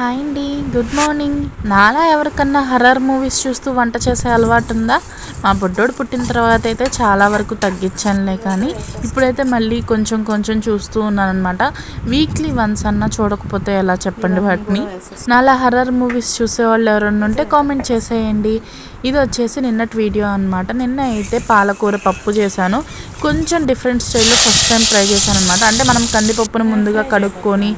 Hi అండి. Good morning. నాలా ఎవరికన్నా హర్రర్ మూవీస్ చూస్తూ వంట చేసే అలవాటు ఉందా మా బుడ్డోడు పుట్టిన తర్వాత అయితే చాలా వరకు తగ్గించానులే కానీ ఇప్పుడైతే మళ్ళీ కొంచెం కొంచెం చూస్తూ ఉన్నాను అనమాట వీక్లీ వన్స్ అన్నా చూడకపోతే ఎలా చెప్పండి వాటిని? నాలా హర్రర్ మూవీస్ చూసేవాళ్ళు ఎవరన్నా ఉంటే కామెంట్ చేసేయండి. ఇది వచ్చేసి నిన్నటి వీడియో అనమాట నిన్న అయితే పాలకూర పప్పు చేశాను. కొంచెం డిఫరెంట్ స్టైల్లో ఫస్ట్ టైం ట్రై చేశాను అనమాట అంటే మనం కందిపప్పును ముందుగా కడుక్కొని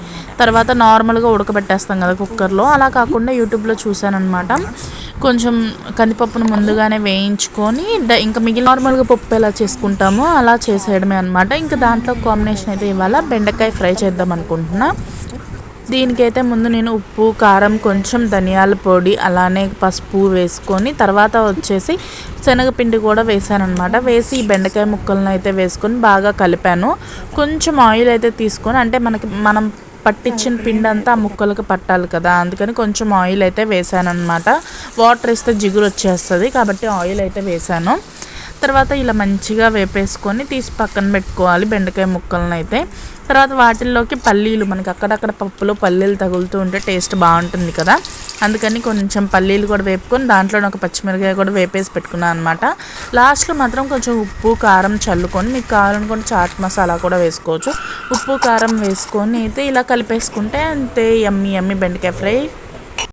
తర్వాత నార్మల్గా ఉడకబెట్టేస్తాం కదా కుక్కర్లో. అలా కాకుండా యూట్యూబ్లో చూశానమాట కొంచెం కందిపప్పును ముందుగానే వేయించుకొని ఇంకా మిగిలిన నార్మల్గా పప్పు ఎలా చేసుకుంటామో అలా చేసేయడమే అనమాట ఇంకా దాంట్లో కాంబినేషన్ అయితే ఇవాళ బెండకాయ ఫ్రై చేద్దాం అనుకుంటున్నా. దీనికైతే ముందు నేను ఉప్పు కారం కొంచెం ధనియాల పొడి అలానే పసుపు వేసుకొని తర్వాత వచ్చేసి శనగపిండి కూడా వేసాను అనమాట వేసి ఈ బెండకాయ ముక్కలను అయితే వేసుకొని బాగా కలిపాను. కొంచెం ఆయిల్ అయితే తీసుకొని అంటే మనకి మనం పట్టించిన పిండి అంతా ఆ ముక్కలకు పట్టాలి కదా. అందుకని కొంచెం ఆయిల్ అయితే వేసాను అనమాట వాటర్ వేస్తే జిగురు వచ్చేస్తుంది కాబట్టి ఆయిల్ అయితే వేసాను. తర్వాత ఇలా మంచిగా వేపేసుకొని తీసి పక్కన పెట్టుకోవాలి బెండకాయ ముక్కలను అయితే తర్వాత వాటిల్లోకి పల్లీలు మనకి అక్కడక్కడ పప్పులో పల్లీలు తగులుతూ ఉంటే టేస్ట్ బాగుంటుంది కదా. అందుకని కొంచెం పల్లీలు కూడా వేపుకొని దాంట్లో ఒక పచ్చిమిరకాయ కూడా వేపేసి పెట్టుకున్నాను అనమాట లాస్ట్లో మాత్రం కొంచెం ఉప్పు కారం చల్లుకొని మీకు కావాలనుకుంటే చాట్ మసాలా కూడా వేసుకోవచ్చు. ఉప్పు కారం వేసుకొని అయితే ఇలా కలిపేసుకుంటే అంతే ఎమ్మి ఎమ్మి బెండకాయ ఫ్రై